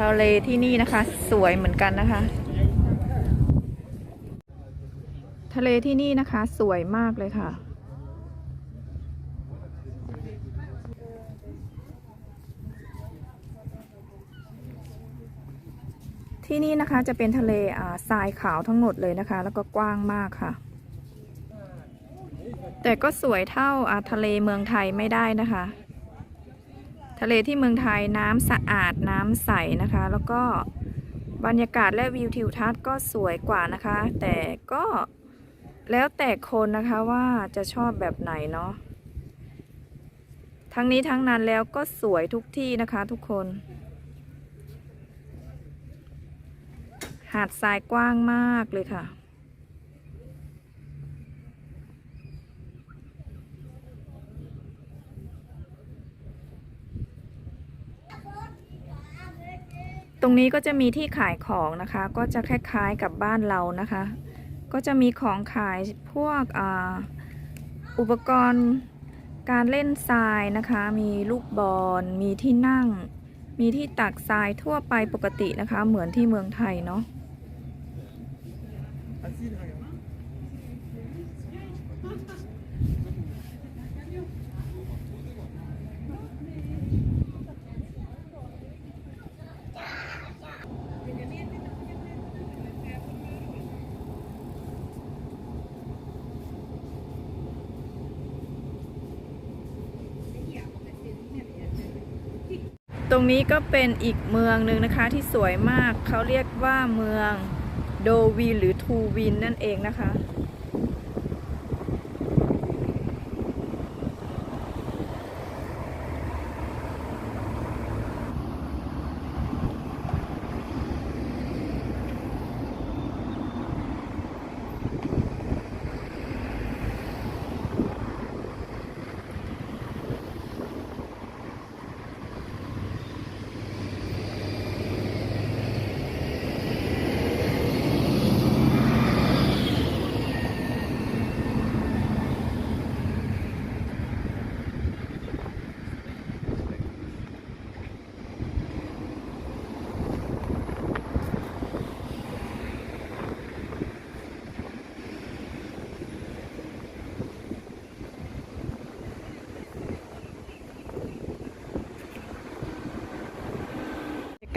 ทะเลที่นี่นะคะ สวยเหมือนกันนะคะ ทะเลที่นี่นะคะ สวยมากเลยค่ะ ที่นี่นะคะจะเป็นทะเลอ่าทรายขาวทั้งหมดเลยนะคะ แล้วก็กว้างมากค่ะ แต่ก็สวยเท่าอ่าทะเลเมืองไทยไม่ได้นะคะ ทะเลที่เมืองไทยน้ำสะอาดน้ำใสนะคะ แล้วก็บรรยากาศและวิวทิวทัศน์ก็สวยกว่านะคะ แต่ก็แล้วแต่คนนะคะว่าจะชอบแบบไหนเนาะทั้งนี้ทั้งนั้นแล้วก็สวยทุกที่นะคะทุกคน หาดทรายกว้างมากเลยค่ะ ต รงนี้ก็จะมีที่ขายของนะคะ ก็จะคล้ายๆกับบ้านเรานะคะ ก็จะมีของขายพวกอ,อุปกรณ์การเล่นทรายนะคะ มีลูกบอลมีที่นั่ง มีที่ตักทรายทั่วไปปกตินะคะ เหมือนที่เมืองไทยเนาะ ตรงนี้ก็เป็นอีกเมืองหนึ่งนะคะที่สวยมากเขาเรียกว่าเมืองโดวินหรือทูวินนั่นเองนะคะ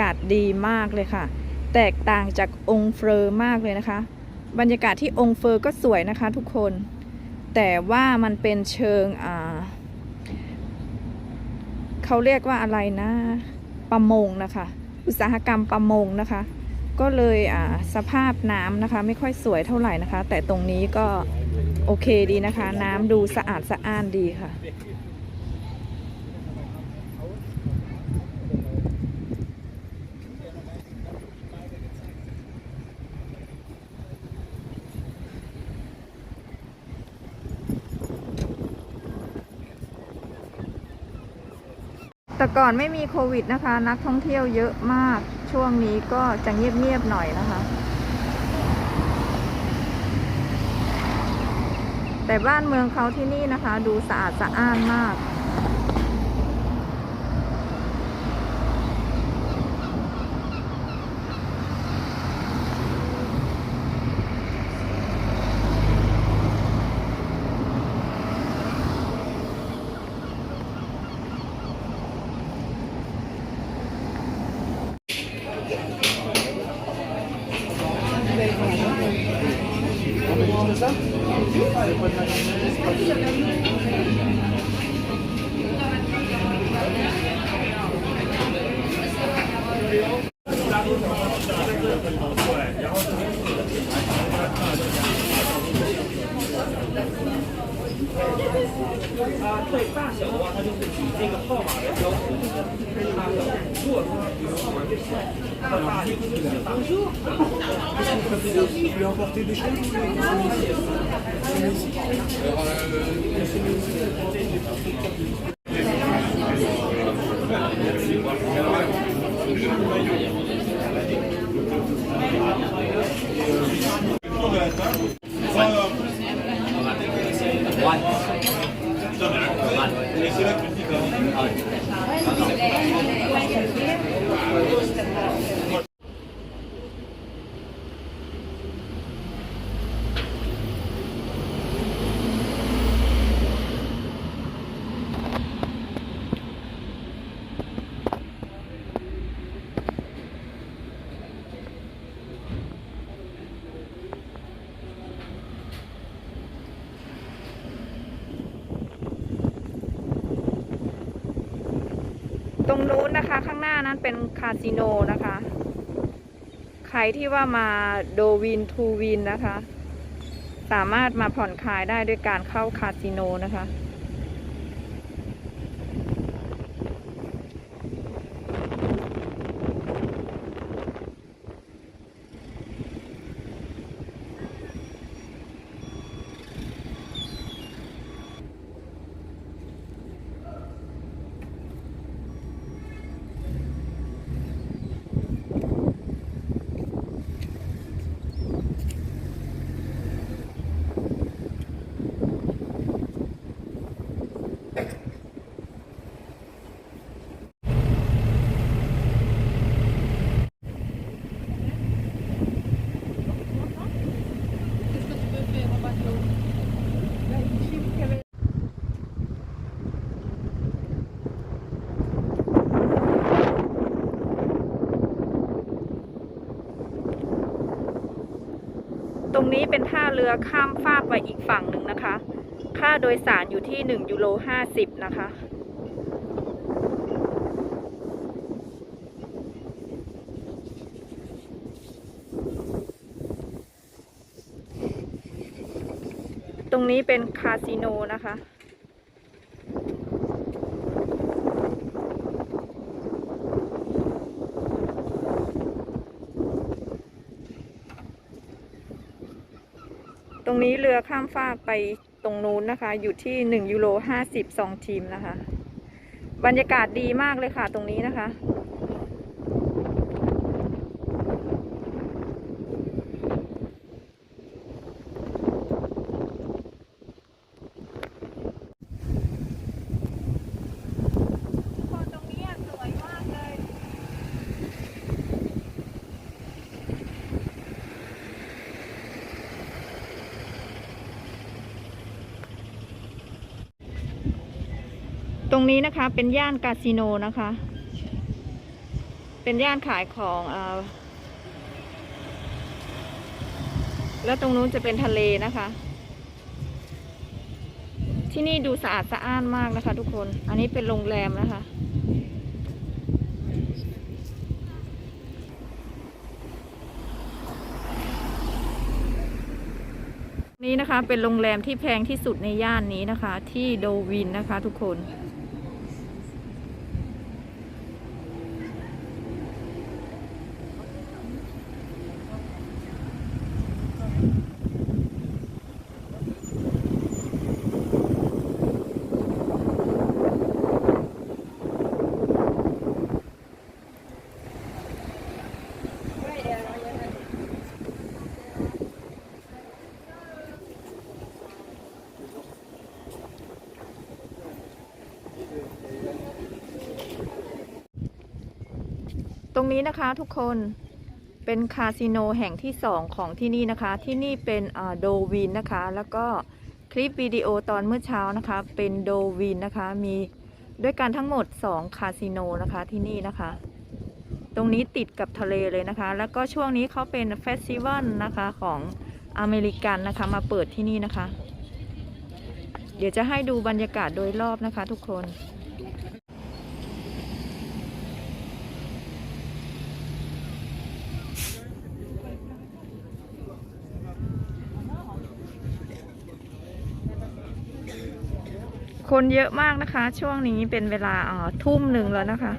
ากาศดีมากเลยค่ะ แตกต่างจากองค์เฟอร์มากเลยนะคะ บรรยากาศที่องค์เฟอร์ก็สวยนะคะทุกคน แต่ว่ามันเป็นเชิงอ่าเขาเรียกว่าอะไรนะประมงนะคะ อุตสาหกรรมประมงนะคะ ก็เลยอ่าสภาพน้ำนะคะ ไม่ค่อยสวยเท่าไหร่นะคะ แต่ตรงนี้ก็โอเคดีนะคะ น้ำดูสะอาดสะอ้านดีค่ะ แต่ก่อนไม่มีโควิดนะคะ นักท่องเที่ยวเยอะมาก ช่วงนี้ก็จะเงียบๆหน่อยนะคะ แต่บ้านเมืองเขาที่นี่นะคะ ดูสะอาดสะอ้านมาก Bonjour. Vous voulez emporter des choses c'est là que tu dis quand même. หน้านั้นเป็นคาสิโนนะคะ ใครที่ว่ามาโดวินทูวินนะคะ สามารถมาผ่อนคลายได้ด้วยการเข้าคาสิโนนะคะ ตรง นี้เป็นท่าเรือข้ามฟากไปอีกฝั่งหนึ่งนะคะ ค่าโดยสารอยู่ที่ 1 ยูโร 50 นะคะ ตรงนี้เป็นคาสิโนนะคะ รงนี้เรือข้ามฟากไปตรงนู้นนะคะ อยู่ที่1ยูโร50สองทีมนะคะ บรรยากาศดีมากเลยค่ะตรงนี้นะคะ ตรงนี้สวยมากเลย ต รงนี้นะคะเป็นย่านคาสิโนนะคะ เป็นย่านขายของอแล้วตรงนู้นจะเป็นทะเลนะคะ ที่นี่ดูสะอาดสะอ้านมากนะคะ ทุกคน อันนี้เป็นโรงแรมนะคะ นี้นะคะเป็นโรงแรมที่แพงที่สุดในย่านนี้นะคะ ที่โดวินนะคะ ทุกคน รงนี้นะคะทุกคนเป็นคาสิโนแห่งที่สองของที่นี่นะคะ ที่นี่เป็นโดวินนะคะ แล้วก็คลิปวิดีโอตอนเมื่อเช้านะคะ เป็นโดวินนะคะ มีด้วยกันทั้งหมด 2 คาสิโนนะคะที่นี่นะคะ ตรงนี้ติดกับทะเลเลยนะคะ แล้วก็ช่วงนี้เขาเป็นเฟสติวัลนะคะของอเมริกันนะคะ มาเปิดที่นี่นะคะ เดี๋ยวจะให้ดูบรรยากาศโดยรอบนะคะทุกคน คนเยอะมากนะคะ ช่วงนี้เป็นเวลาอ๋อทุ่มหนึ่งแล้วนะคะ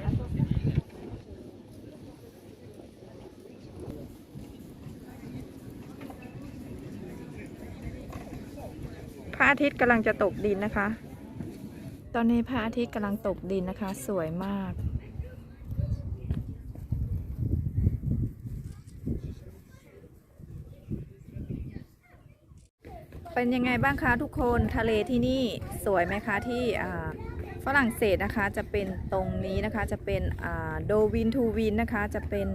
พระอาทิตย์กำลังจะตกดินนะคะ ตอนนี้พระอาทิตย์กำลังตกดินนะคะ สวยมาก เป็นยังไงบ้างคะทุกคนทะเลที่นี่สวยไหมคะที่ฝรั่งเศสนะคะจะเป็นตรงนี้นะคะจะเป็นโดวินทูวินนะคะ จะเป็น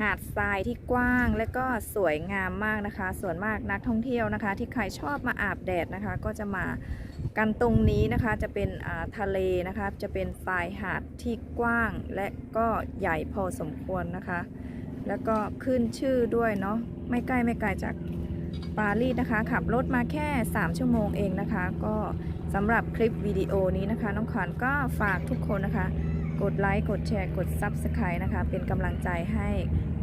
หาดทรายที่กว้างและก็สวยงามมากนะคะ ส่วนมากนักท่องเที่ยวนะคะ ที่ใครชอบมาอาบแดดนะคะ ก็จะมากันตรงนี้นะคะจะเป็นทะเลนะคะ จะเป็นทรายหาดที่กว้าง และก็ใหญ่พอสมควรนะคะ แล้วก็ขึ้นชื่อด้วยเนาะไม่ใกล้ไม่ไกลจาก ปารีสนะคะ ขับรถมาแค่ 3 ชั่วโมงเองนะคะ ก็สำหรับคลิปวิดีโอนี้นะคะ น้องขวัญก็ฝากทุกคนนะคะ กดไลค์ กดแชร์ กด s u b สไครต์นะคะ เป็นกำลังใจให้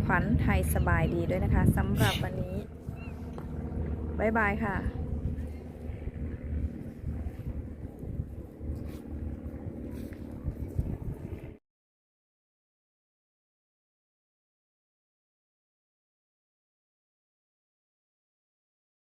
ขวัญไทยสบายดีด้วยนะคะสำหรับวันนี้ บ๊ายบายค่ะ